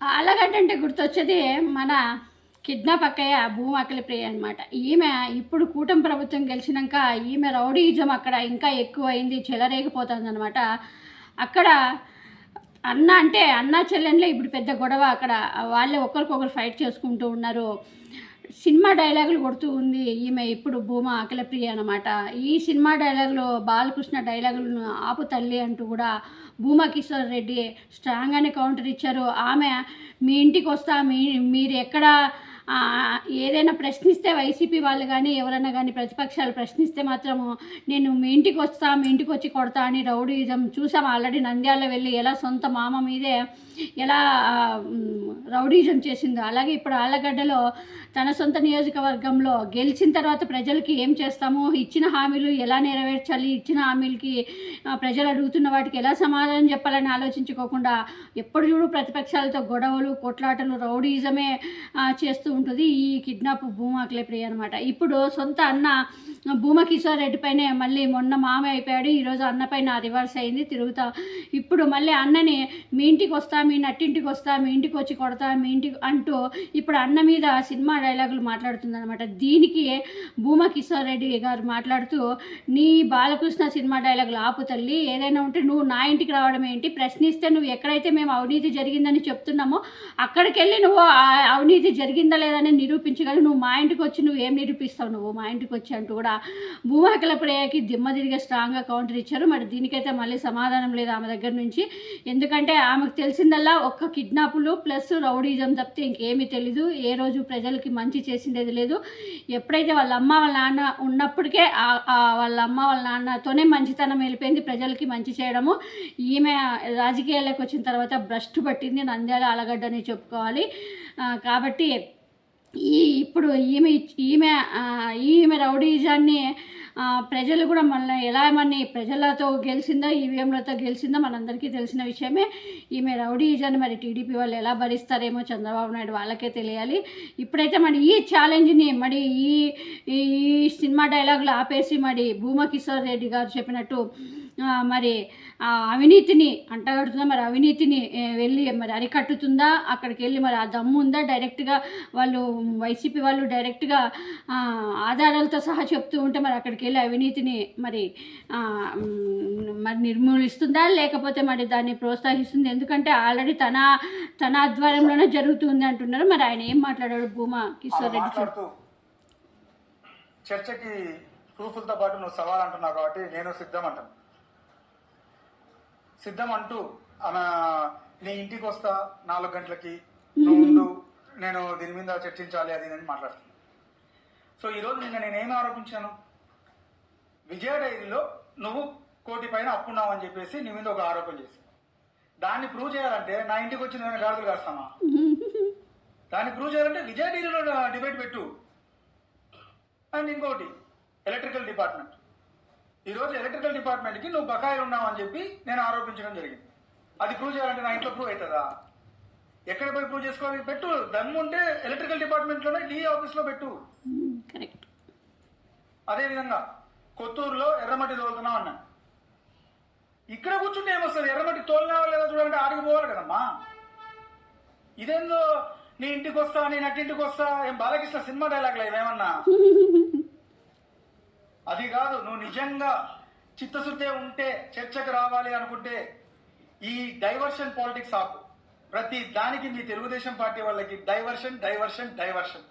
ఆలగడ్డంటే గుర్తొచ్చేది మన కిడ్నాప్ అక్కయ్య భూమాకలి ప్రియ అనమాట ఈమె ఇప్పుడు కూటమి ప్రభుత్వం గెలిచినాక ఈమె రౌడీయిజం అక్కడ ఇంకా ఎక్కువ అయింది చెలరేగిపోతుంది అనమాట అక్కడ అన్న అంటే అన్న చెల్లెండ్లే ఇప్పుడు పెద్ద గొడవ అక్కడ. వాళ్ళే ఒకరికొకరు ఫైట్ చేసుకుంటూ ఉన్నారు. సినిమా డైలాగులు కొడుతూ ఉంది ఈమె ఇప్పుడు భూమా అఖిలప్రియ అనమాట ఈ సినిమా డైలాగులు బాలకృష్ణ డైలాగులను ఆపు తల్లి అంటూ కూడా భూమా కిషోర్ రెడ్డి స్ట్రాంగ్గానే కౌంటర్ ఇచ్చారు. ఆమె మీ ఇంటికి వస్తా మీ మీరు ఎక్కడ ఏదైనా ప్రశ్నిస్తే వైసీపీ వాళ్ళు కానీ ఎవరైనా కానీ ప్రతిపక్షాలు ప్రశ్నిస్తే మాత్రము నేను మీ ఇంటికి వస్తా మీ ఇంటికి వచ్చి కొడతా అని రౌడీజం చూసాం. ఆల్రెడీ నంద్యాల వెళ్ళి ఎలా సొంత మామ మీదే ఎలా రౌడీజం చేసిందో. అలాగే ఇప్పుడు ఆళ్ళగడ్డలో తన సొంత నియోజకవర్గంలో గెలిచిన తర్వాత ప్రజలకి ఏం చేస్తాము? ఇచ్చిన హామీలు ఎలా నెరవేర్చాలి? ఇచ్చిన హామీలకి ప్రజలు అడుగుతున్న వాటికి ఎలా సమాధానం చెప్పాలని ఆలోచించుకోకుండా ఎప్పుడు చూడు ప్రతిపక్షాలతో గొడవలు కొట్లాటలు రౌడీజమే చేస్తూ ఉంటుంది. ఈ కిడ్నాప్ భూమాకులే ప్రియ అనమాట ఇప్పుడు సొంత అన్న భూమా కిషోర్ రెడ్డి పైనే మళ్ళీ మొన్న మామ అయిపోయాడు ఈరోజు అన్న పైన రివర్స్ అయింది తిరుగుతా. ఇప్పుడు మళ్ళీ అన్నని మీ ఇంటికి వస్తా మీ నట్టింటికి వస్తా మీ ఇంటికి వచ్చి కొడతా మీ ఇంటికి అంటూ ఇప్పుడు అన్న మీద సినిమా డైలాగులు మాట్లాడుతుంది అనమాట దీనికి భూమా కిషోర్ రెడ్డి గారు మాట్లాడుతూ నీ బాలకృష్ణ సినిమా డైలాగులు ఆపు తల్లి ఏదైనా ఉంటే నువ్వు నా ఇంటికి రావడం ఏంటి? ప్రశ్నిస్తే నువ్వు ఎక్కడైతే మేము అవినీతి జరిగిందని చెప్తున్నామో అక్కడికి వెళ్ళి నువ్వు ఆ అవినీతి జరిగిందా లేదని నిరూపించగలవు నువ్వు మా ఇంటికి వచ్చి నువ్వు ఏం నిరూపిస్తావు నువ్వు? మా ఇంటికి వచ్చి అంటూ కూడా భూమాకల ప్రియకి దిమ్మ తిరిగే స్ట్రాంగ్గా కౌంటర్ ఇచ్చారు. మరి దీనికైతే మళ్ళీ సమాధానం లేదు ఆమె దగ్గర నుంచి. ఎందుకంటే ఆమెకు తెలిసిందల్లా ఒక్క కిడ్నాపులు ప్లస్ రౌడీజం తప్పితే ఇంకేమీ తెలీదు. ఏ రోజు ప్రజలకి మంచి చేసిండేది లేదు. ఎప్పుడైతే వాళ్ళ అమ్మ వాళ్ళ నాన్న ఉన్నప్పటికే ఆ- వాళ్ళ అమ్మ వాళ్ళ నాన్నతోనే మంచితనం వెళ్ళిపోయింది. ప్రజలకి మంచి చేయడము. ఈమె రాజకీయాల్లోకి వచ్చిన తర్వాత భ్రష్టు పట్టింది. నంద్యాల అలగడ్డని చెప్పుకోవాలి. కాబట్టి ఈ ఇప్పుడు ఈమె ఈమె ఈమె రౌడీజాన్ని ప్రజలు కూడా మన ఎలా మన ప్రజలతో గెలిచిందో ఈవీఎంలతో గెలిచిందో మనందరికీ తెలిసిన విషయమే. ఈమె రౌడీజాన్ని మరి టీడీపీ వాళ్ళు ఎలా భరిస్తారేమో చంద్రబాబు నాయుడు వాళ్ళకే తెలియాలి. ఇప్పుడైతే మరి ఈ ఛాలెంజ్ని మరి ఈ ఈ సినిమా డైలాగులు ఆపేసి మరి భూమకిషోర్ రెడ్డి గారు చెప్పినట్టు మరి అవినీతిని అంటగడుతుందా? మరి అవినీతిని వెళ్ళి మరి అరికట్టుతుందా? అక్కడికి వెళ్ళి మరి ఆ దమ్ము ఉందా? డైరెక్ట్గా వాళ్ళు వైసీపీ వాళ్ళు డైరెక్ట్గా ఆధారాలతో సహా చెప్తూ ఉంటే మరి అక్కడికి వెళ్ళి అవినీతిని మరి మరి నిర్మూలిస్తుందా? లేకపోతే మరి దాన్ని ప్రోత్సహిస్తుంది? ఎందుకంటే ఆల్రెడీ తన తన ఆధ్వర్యంలోనే జరుగుతుంది అంటున్నారు. మరి ఆయన ఏం మాట్లాడాడు భూమా కిషోర్ రెడ్డి చర్చకి ప్రూఫ్లతో పాటు నువ్వు సవాల్ అంటున్నావు కాబట్టి నేను సిద్ధం అంటాను. సిద్ధం అంటూ ఆమె నీ ఇంటికి వస్తా నాలుగు గంటలకి నువ్వు ఉండు నేను దీని మీద చర్చించాలి అది అని మాట్లాడుతున్నాను సో ఈరోజు నిన్న నేను ఆరోపించాను? విజయ డైరీలో నువ్వు కోటి పైన అప్పున్నావు అని చెప్పేసి నీ మీద ఒక ఆరోపణ చేశాను దాన్ని ప్రూవ్ చేయాలంటే నా ఇంటికి వచ్చి నేను గాడులు కాస్తామా దాన్ని ప్రూవ్ చేయాలంటే విజయ డైరీలో డిబేట్ పెట్టు. అండ్ ఇంకోటి ఎలక్ట్రికల్ డిపార్ట్మెంట్. ఈరోజు ఎలక్ట్రికల్ డిపార్ట్మెంట్కి నువ్వు బకాయిలు ఉన్నావు అని చెప్పి నేను ఆరోపించడం జరిగింది. అది ప్రూవ్ చేయాలంటే నా ఇంట్లో ప్రూవ్ అవుతుందా? ఎక్కడ పోయి ప్రూవ్ చేసుకోవాలి? పెట్టు. దమ్ము ఉంటే ఎలక్ట్రికల్ డిపార్ట్మెంట్లోనే డి ఆఫీస్లో పెట్టు. అదేవిధంగా కొత్తూరులో ఎర్రమట్టి తోలుతున్నాం అన్నా. ఇక్కడ కూర్చుంటే ఏమొస్తుంది? ఎర్రమట్టి తోలినావా లేదా చూడాలంటే ఆడికి పోవాలి కదమ్మా. ఇదేందో నీ ఇంటికి వస్తా నీ నట్టింటికి వస్తా ఏం బాలకృష్ణ సినిమా డైలాగ్ ఏమన్నా అది కాదు నువ్వు నిజంగా చిత్తశుద్ధే ఉంటే చర్చకు రావాలి అనుకుంటే ఈ డైవర్షన్ పాలిటిక్స్ ఆపు. ప్రతి దానికి మీ తెలుగుదేశం పార్టీ వాళ్ళకి డైవర్షన్ డైవర్షన్ డైవర్షన్.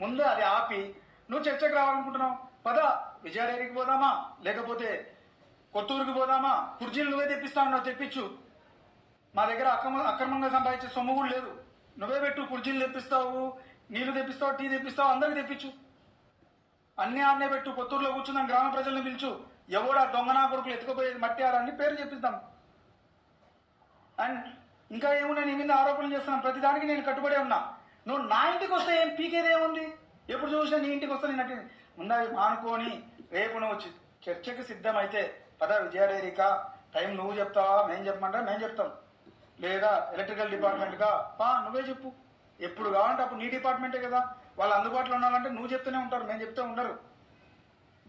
ముందు అది ఆపి నువ్వు చర్చకు రావాలనుకుంటున్నావు? పద విజయ డైరీకి పోదామా? లేకపోతే కొత్తూరుకి పోదామా? కుర్జీలు నువ్వే తెప్పిస్తా ఉన్నావు తెప్పించు. మా దగ్గర అక్రమ అక్రమంగా సంపాదించే సొమ్ము కూడా లేదు. నువ్వే పెట్టు కుర్జీలు తెప్పిస్తావు నీళ్ళు తెప్పిస్తావు టీ తెప్పిస్తావు అందరికి తెప్పించు. అన్నీ ఆడనే పెట్టు పొత్తూరులో కూర్చుందాం గ్రామ ప్రజల్ని పిలుచు. ఎవడా దొంగనా కొడుకులు ఎత్తుకుపోయేది మట్టి ఆరని పేరు చెప్పిద్దాం. అండ్ ఇంకా ఏమున్నా నీ మీద ఆరోపణలు చేస్తున్నాను ప్రతిదానికి నేను కట్టుబడి ఉన్నా. నువ్వు నా ఇంటికి వస్తే ఏం పీకేది ఏముంది? ఎప్పుడు చూసినా నీ ఇంటికి వస్తే నేను నటి ముందా మానుకొని రేపు నువ్వు చర్చకి సిద్ధమైతే పద విజయ టైం నువ్వు చెప్తావా? మేము చెప్పమంటా మేము చెప్తాం. లేదా ఎలక్ట్రికల్ డిపార్ట్మెంట్గా? పా నువ్వే చెప్పు. ఎప్పుడు కావాలంటే అప్పుడు నీ డిపార్ట్మెంటే కదా. వాళ్ళు అందుబాటులో ఉండాలంటే నువ్వు చెప్తూనే ఉంటారు మేము చెప్తూ ఉండరు.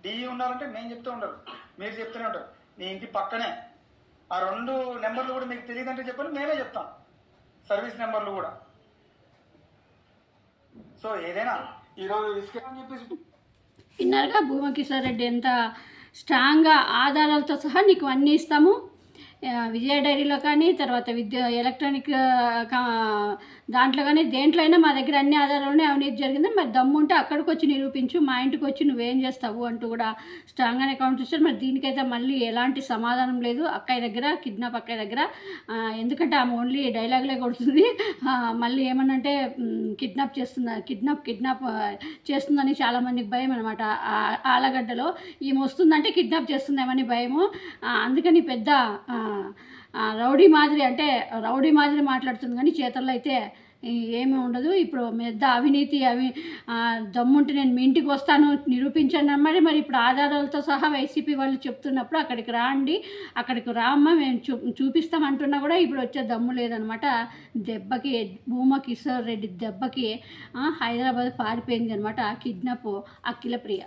డిఈ ఉండాలంటే మేము చెప్తూ ఉండరు. మీరు చెప్తూనే ఉంటారు. నీ ఇంటి పక్కనే. ఆ రెండు నెంబర్లు కూడా మీకు తెలియదంటే చెప్పని మేమే చెప్తాం. సర్వీస్ నెంబర్లు కూడా. సో ఏదైనా ఈరోజు ఇసుక అని చెప్పేసి విన్నారుగా భూమకిషోర్ రెడ్డి ఎంత స్ట్రాంగ్గా ఆధారాలతో సహా నీకు అన్నీ ఇస్తాము. విజయ డైరీలో కానీ తర్వాత విద్య ఎలక్ట్రానిక్ కా- దాంట్లో కానీ దేంట్లో అయినా మా దగ్గర అన్ని ఆధారాలు అవినీతి జరిగింది. మరి దమ్ము ఉంటే అక్కడికి వచ్చి నిరూపించు మా ఇంటికి వచ్చి నువ్వేం చేస్తావు అంటూ కూడా స్ట్రాంగ్గానే కౌంటర్ ఇచ్చారు. మరి దీనికైతే మళ్ళీ ఎలాంటి సమాధానం లేదు. అక్కయ్య దగ్గర కిడ్నాప్ అక్కయ్య దగ్గర. ఎందుకంటే ఆమె ఓన్లీ డైలాగ్లే కొడుతుంది. మళ్ళీ మళ్ళీ ఏమనంటే కిడ్నాప్ చేస్తున్న కిడ్నాప్ కిడ్నాప్ చేస్తుందని చాలామందికి భయం అనమాట ఆలగడ్డలో ఈమె వస్తుందంటే కిడ్నాప్ చేస్తుందేమని భయము. అందుకని పెద్ద రౌడీ మాదిరి అంటే రౌడీ మాదిరి మాట్లాడుతుంది కానీ చేతల్లో అయితే ఏమీ ఉండదు. ఇప్పుడు పెద్ద అవినీతి అవి దమ్ముంటే నేను మీ ఇంటికి వస్తాను నిరూపించండి అన్నమాట మరి ఇప్పుడు ఆధారాలతో సహా వైసీపీ వాళ్ళు చెప్తున్నప్పుడు అక్కడికి రాండి అక్కడికి రామ్మ మేము చూ చూపిస్తాం అంటున్నా కూడా ఇప్పుడు వచ్చే దమ్ము లేదనమాట. దెబ్బకి భూమా కిషోర్ రెడ్డి దెబ్బకి హైదరాబాద్ పారిపోయింది అనమాట. కిడ్నాప్ అఖిల ప్రియ.